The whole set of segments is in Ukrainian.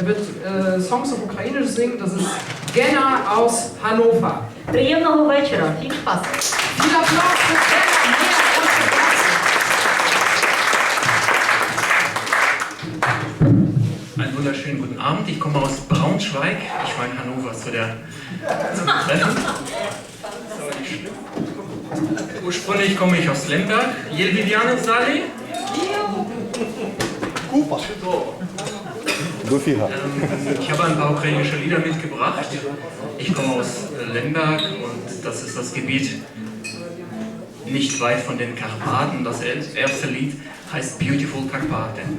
Er wird äh, Songs auf Ukrainisch singen. Das ist Genna aus Hannover. Приємного вечора. Viel Spaß. Viel Applaus für Gena. Einen wunderschönen guten Abend. Ich komme aus Braunschweig. Ich war in Hannover zu der zum Treffen. Ursprünglich komme ich aus Lemberg. Jelviviano Sali? Kuba. Guffi hat. Ähm, ich habe ein paar ukrainische Lieder mitgebracht. Ich komme aus äh, Lemberg und das ist das Gebiet nicht weit von den Karpaten. Das erste Lied heißt Beautiful Karpaten.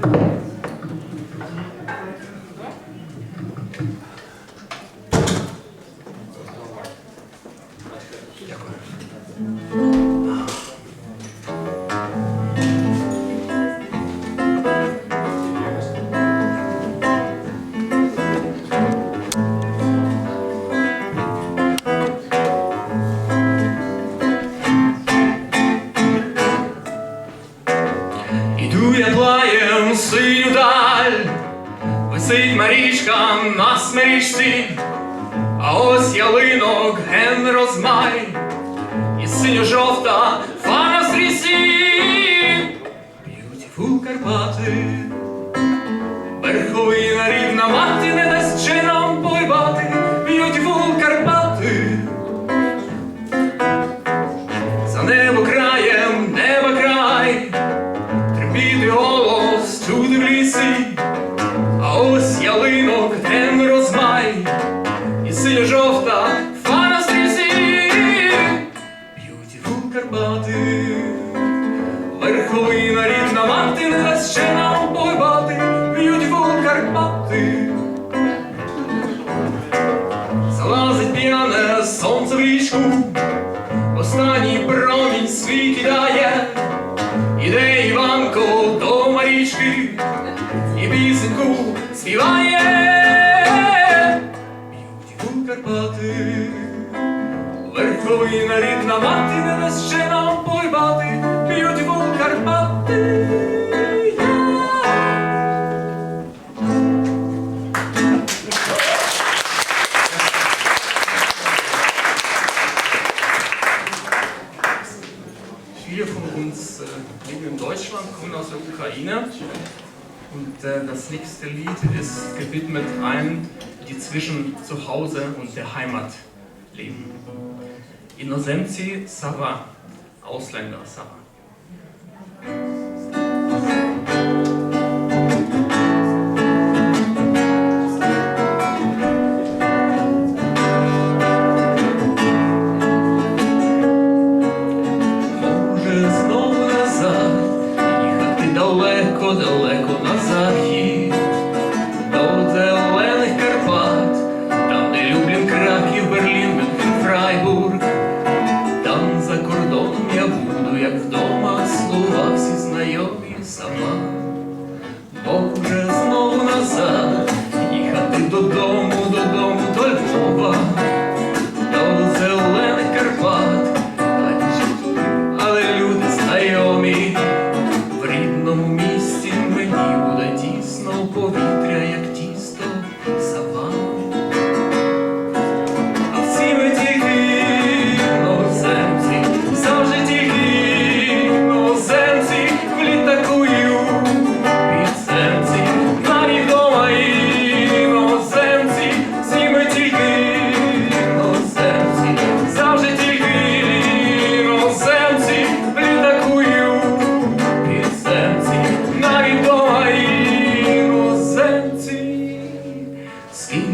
стрічці, а ось ялинок ген розмай, і синьо-жовта фара стрісі, б'ють у Карпати. das nächste Lied ist gewidmet allen, die zwischen Zuhause und der Heimat leben. Innocenti Sava, Ausländer Sava. Skin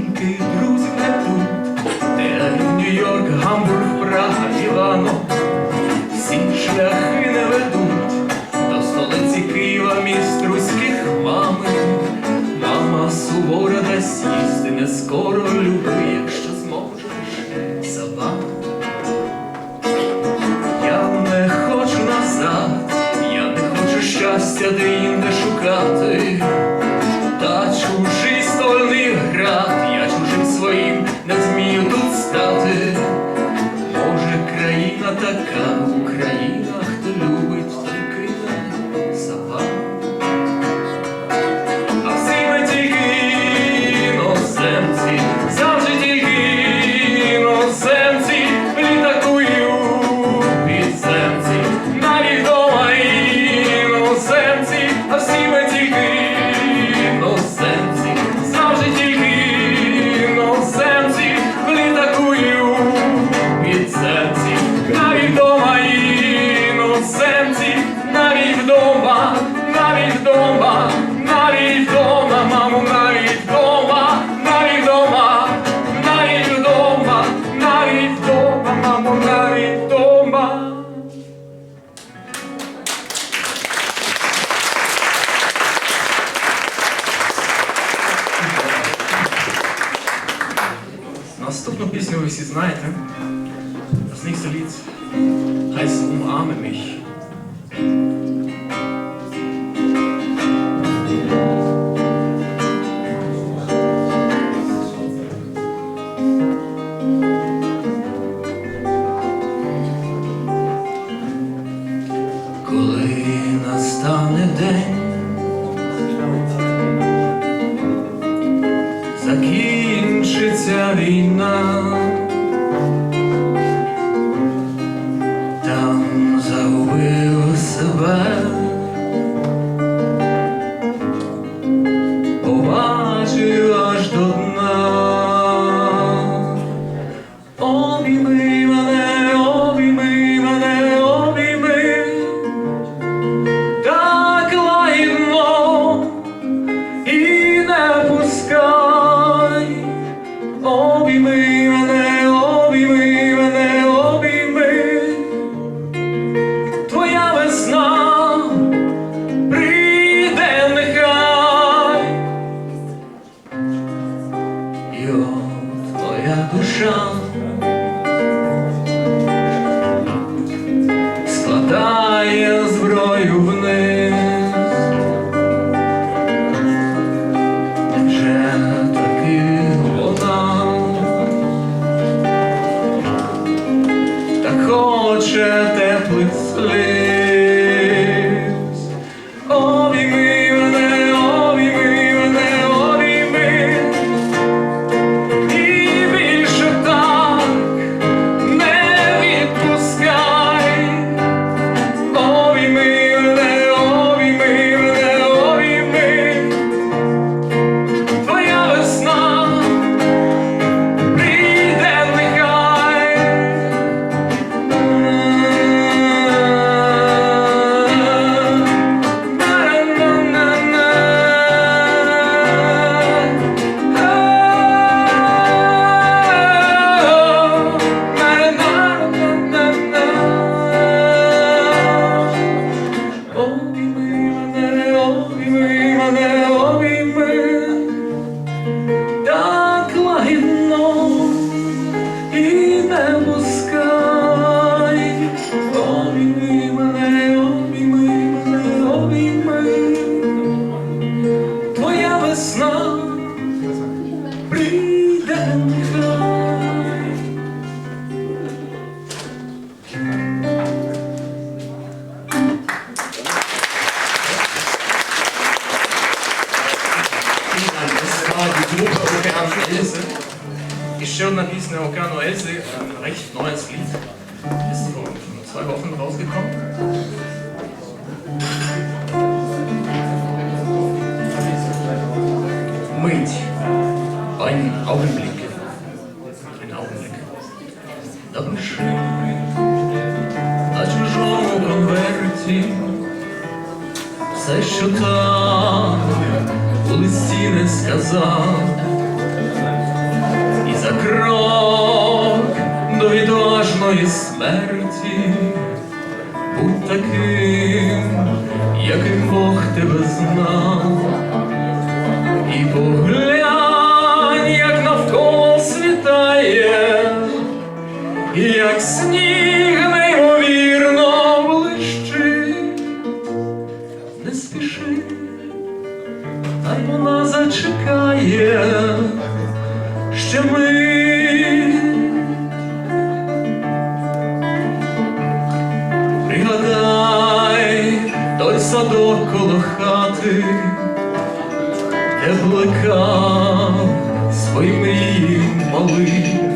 знаєте. Das nächste Lied heißt Umarme mich. Коли настане день, закінчиться війна, Мить. Ein Augenblick. Ein Augenblick. Напиши на чужому конверті все, що там у листі не сказав. І за крок до відважної смерті будь таким, яким Бог тебе знав, як сніг неймовірно блищить, не спіши, хай вона зачекає ще ми. Пригадай той садок коло хати, де плекав свої мрії малий,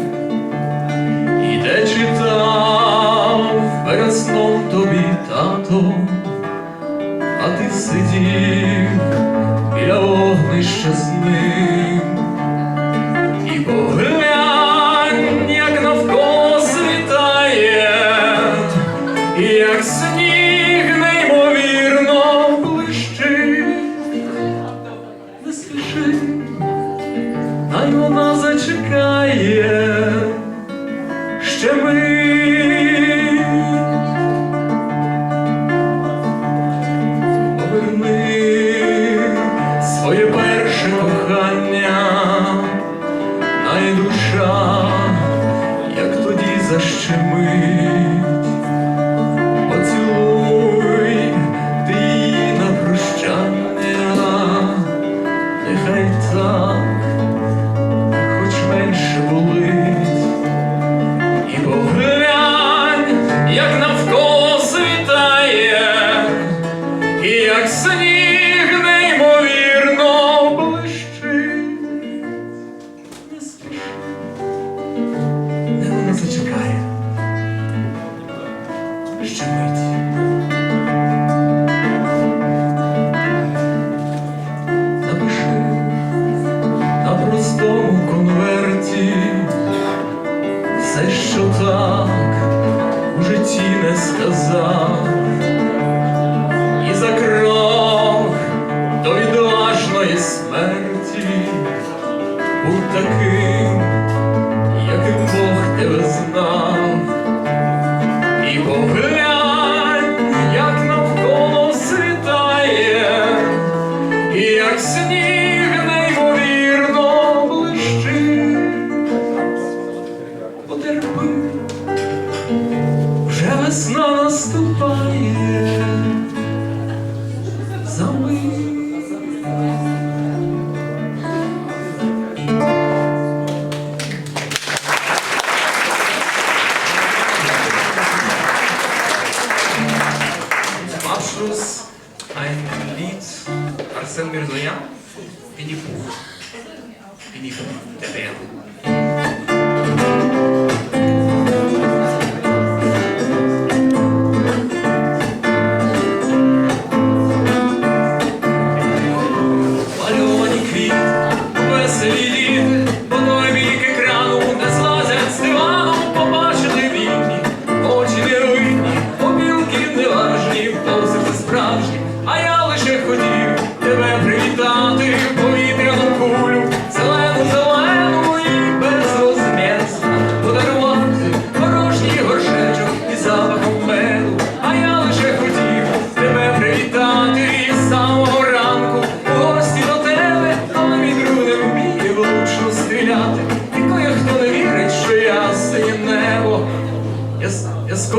де читав перед сном тобі тато, а ти сидів біля вогнища з ним. Cümbet.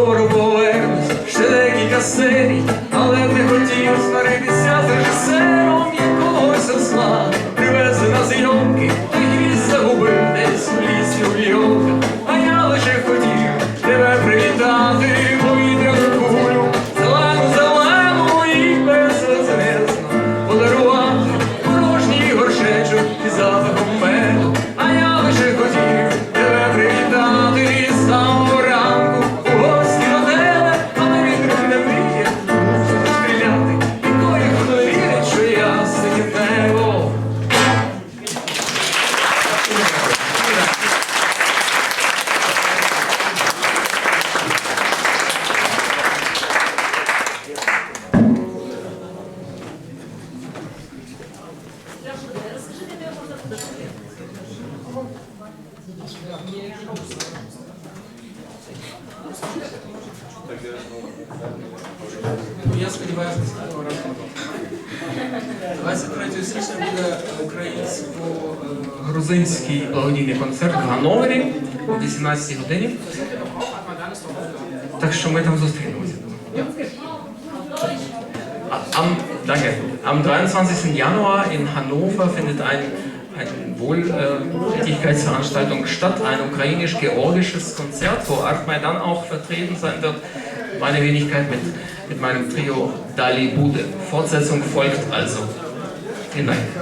скоро Кобзинський благодійний концерт в Гановері о 18 годині. Так що ми там зустрінемося. Am, danke. Am 23. Januar in Hannover findet ein, eine Wohltätigkeitsveranstaltung statt, ein ukrainisch-georgisches Konzert, wo Artmay dann auch vertreten sein wird. Meine Wenigkeit mit, mit meinem Trio Dali Bude. Fortsetzung folgt also. Vielen Dank.